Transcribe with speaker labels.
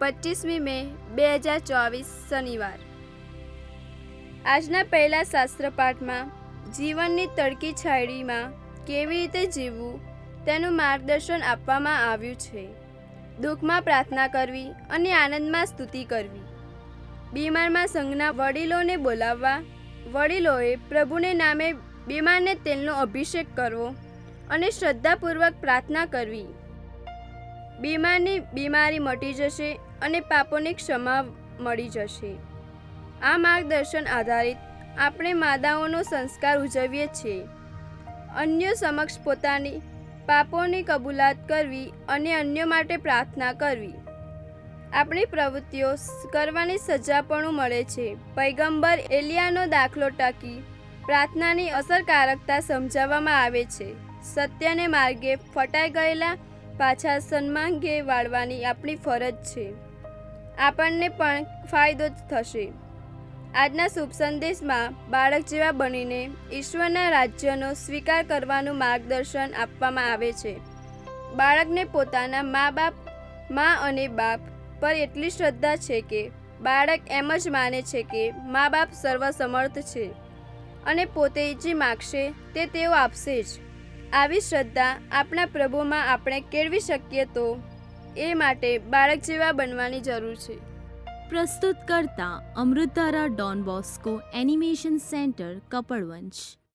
Speaker 1: પચીસમી મે, બે હજાર ચોવીસ શનિવાર. આજના પહેલા શાસ્ત્ર પાઠમાં જીવનની તડકી છાયડીમાં કેવી રીતે જીવવું તેનું માર્ગદર્શન આપવામાં આવ્યું છે. દુઃખમાં પ્રાર્થના કરવી અને આનંદમાં સ્તુતિ કરવી. બીમારમાં સંઘના વડીલોને બોલાવવા, વડીલોએ પ્રભુને નામે બીમારને તેલનો અભિષેક કરવો અને શ્રદ્ધાપૂર્વક પ્રાર્થના કરવી. બીમારની બીમારી મટી જશે અને પાપોની ક્ષમા મળી જશે. આ માર્ગદર્શન આધારિત આપણે માદાઓનો સંસ્કાર ઉજવીએ છીએ. અન્ય સમક્ષ પોતાની પાપોની કબૂલાત કરવી અને અન્ય માટે પ્રાર્થના કરવી. આપણી પ્રવૃત્તિઓ કરવાની સજા પણ મળે છે. પૈગંબર એલિયાનો દાખલો ટાંકી પ્રાર્થનાની અસરકારકતા સમજાવવામાં આવે છે. સત્યને માર્ગે ફટાઈ ગયેલા પાછા સન્માંગે વાળવાની આપણી ફરજ છે. આપણને પણ ફાયદો જ થશે. આજના શુભ સંદેશમાં બાળક જેવા બનીને ઈશ્વરના રાજ્યનો સ્વીકાર કરવાનું માર્ગદર્શન આપવામાં આવે છે. બાળકને પોતાના મા બાપ, મા અને બાપ પર એટલી શ્રદ્ધા છે કે બાળક એમ જ માને છે કે મા બાપ સર્વસમર્થ છે અને પોતે જે માગશે તે તેઓ આપશે જ. આવી શ્રદ્ધા આપણા પ્રભુમાં આપણે કેળવી શકીએ તો એ માટે બાળક જેવા બનવાની જરૂર છે.
Speaker 2: પ્રસ્તુત કરતા Amrutdhara Don Bosco animation centre, Kapadvanj.